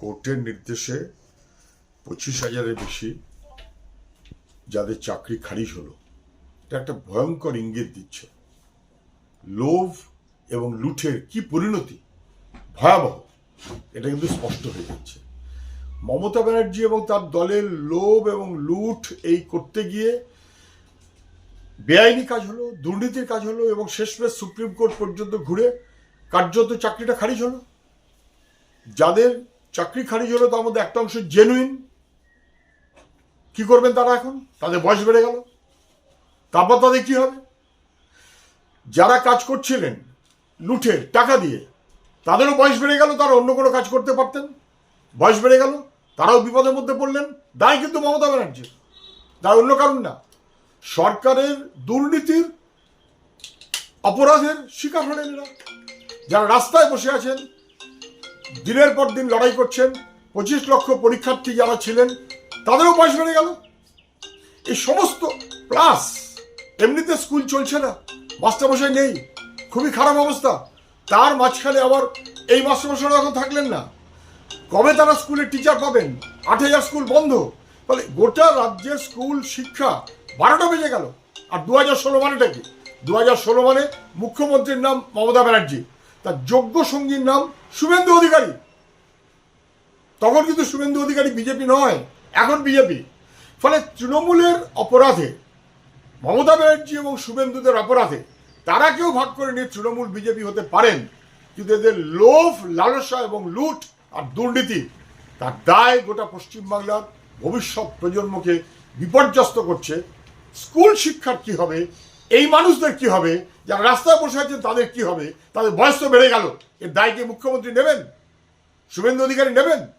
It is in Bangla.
কোর্টের নির্দেশে পঁচিশ হাজারের বেশি যাদের চাকরি খারিজ হলো, এটা একটা ভয়ঙ্কর ইঙ্গিত দিচ্ছে। লোভ এবং লুঠের কি পরিণতি? ভয়াবহ। এটা কিন্তু স্পষ্ট হয়ে যাচ্ছে। মমতা ব্যানার্জি এবং তার দলের লোভ এবং লুট এই করতে গিয়ে বেআইনি কাজ হলো, দুর্নীতির কাজ হলো এবং শেষমেশ সুপ্রিম কোর্ট পর্যন্ত ঘুরে কার্যত চাকরিটা খারিজ হলো। যাদের চাকরি খারিজ হলো তার মধ্যে একটা অংশ জেনুইন কি করবেন তারা এখন? তাদের বয়স বেড়ে গেল। তারপর তাদের কি হবে? যারা কাজ করছিলেন লুঠে টাকা দিয়ে, তাদেরও বয়স বেড়ে গেল, তারা অন্য কোনো কাজ করতে পারতেন। বয়স বেড়ে গেল, তারাও বিপদের মধ্যে পড়লেন। দায় কিন্তু মমতা ব্যানার্জি তার অন্য কারণ না। সরকারের দুর্নীতির অপরাধের শিকার হলেন যারা রাস্তায় বসে আছেন দিনের পর দিন লড়াই করছেন, পঁচিশ লক্ষ পরীক্ষার্থী যারা ছিলেন, তাদেরও বয়স বেড়ে গেল। এই সমস্ত প্লাস এমনিতে স্কুল চলছে না, মাস্টারমশাই নেই, খুবই খারাপ অবস্থা। তার মাঝখানে আবার এই মাস্টারমশাই এখন থাকলেন না। কবে তারা স্কুলে টিচার পাবেন? আট হাজার স্কুল বন্ধ। ফলে গোটা রাজ্যের স্কুল শিক্ষা বারোটা বেজে গেল। আর দু হাজার ষোলো মানেটা কি? দু হাজার ষোলো মানে মুখ্যমন্ত্রীর নাম মমতা ব্যানার্জি। তার যোগ্য সঙ্গীর নাম শুভেন্দু অধিকারী। তখন কিন্তু শুভেন্দু অধিকারী বিজেপি নয়, এখন বিজেপি। ফলে তৃণমূলের অপরাধে, মমতা ব্যানার্জি এবং শুভেন্দুদের অপরাধে তারা কেউ ভাগ করে নিয়ে তৃণমূল বিজেপি হতে পারেন, কিন্তু এদের লোভ, লালসা এবং লুট আর দুর্নীতি তার দায় গোটা পশ্চিমবাংলার ভবিষ্যৎ প্রজন্মকে বিপর্যস্ত করছে। স্কুল শিক্ষার কি হবে এই মানুষদের কি হবে? যারা রাস্তায় বসে আছেন, তাদের কি হবে? তাদের বয়স তো বেড়ে গেল। এর দায়কে মুখ্যমন্ত্রী নেবেন? শুভেন্দু অধিকারী নেবেন?